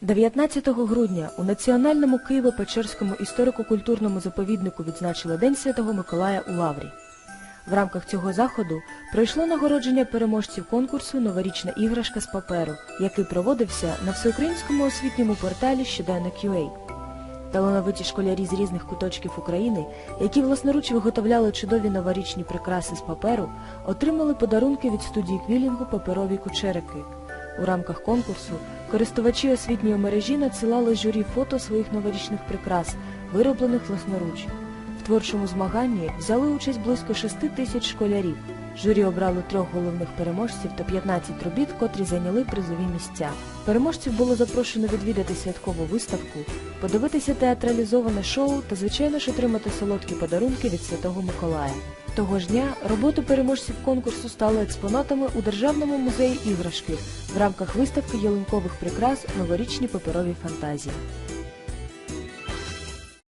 19 грудня у Національному Києво-Печерському історико-культурному заповіднику відзначили День Святого Миколая у Лаврі. В рамках цього заходу пройшло нагородження переможців конкурсу Новорічна іграшка з паперу, який проводився на всеукраїнському освітньому порталі Щоденник UA. Талановиті школярі з різних куточків України, які власноруч виготовляли чудові новорічні прикраси з паперу, отримали подарунки від студії квілінгу паперові кучерики. У рамках конкурсу користувачі освітньої мережі надсилали журі фото своїх новорічних прикрас, вироблених власноруч. В творчому змаганні взяли участь близько 6 тисяч школярів. Журі обрало трьох головних переможців та 15 робіт, котрі зайняли призові місця. Переможців було запрошено відвідати святкову виставку, подивитися театралізоване шоу та, звичайно ж, отримати солодкі подарунки від Святого Миколая. Того ж дня роботи переможців конкурсу стали експонатами у Державному музеї іграшки в рамках виставки ялинкових прикрас Новорічні паперові фантазії.